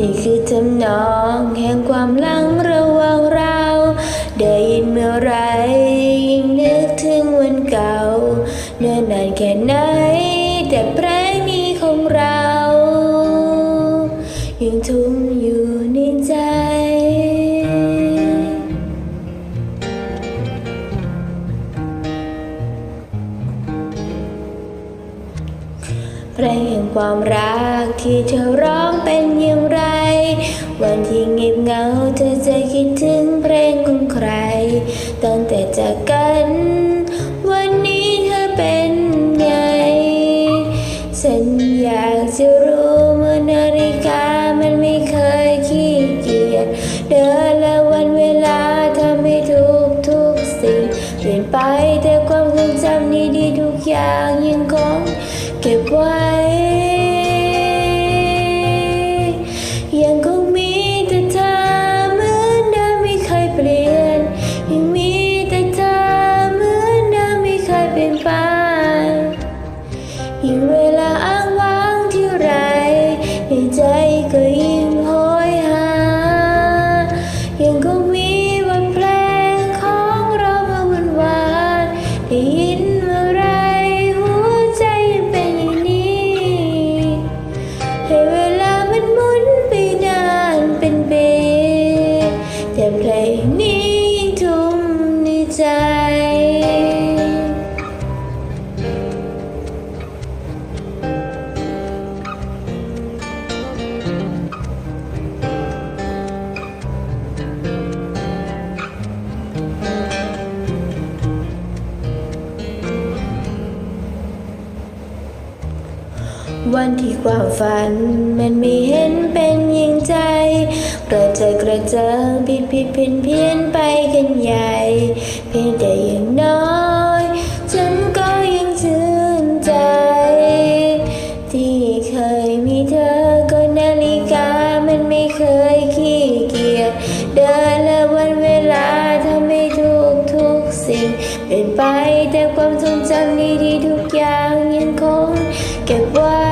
นี่คือจำนองแห่งความลังระหว่างเรา ได้ยินเมื่อไรยิ่งนึกถึงวันเก่าเนิ่นนานแค่ไหน แต่เพลงนี้ของเรา ยังทุ่มอยู่ในใจ เพลงแห่งความรักที่เธอร้องเป็นอย่างไร วันที่เงียบเหงาเธอจะคิดถึงเพลงของใครตั้งแต่จากกัน วันนี้เธอเป็นไง ฉันอยากจะรู้เมื่อนาฬิกามันไม่เคยขี้เกียจเดินและวันเวลาทำให้ทุกทุกสิ่ง เปลี่ยนไปแต่ความทรงจำนี้ดีทุกอย่างยังคงเก็บไว้ ยิ่ วันที่ความฝัน มันไม่เห็นเป็นอย่งใจกระเจิกระเจิงผิดผิดเพี้ยนเพี้ยนไปกันใหญ่ เพียงแต่อย่างน้อย ฉันก็ยังชื่นใจ ที่เคยมีเธอก็นาฬิกามันไม่เคยขี้เกียจเดินและวันเวลาทำให้ทุกทุกสิ่งเปลี่ยนไปแต่ความทรงจำดีๆทุกอย่างยังคงเก็บไว้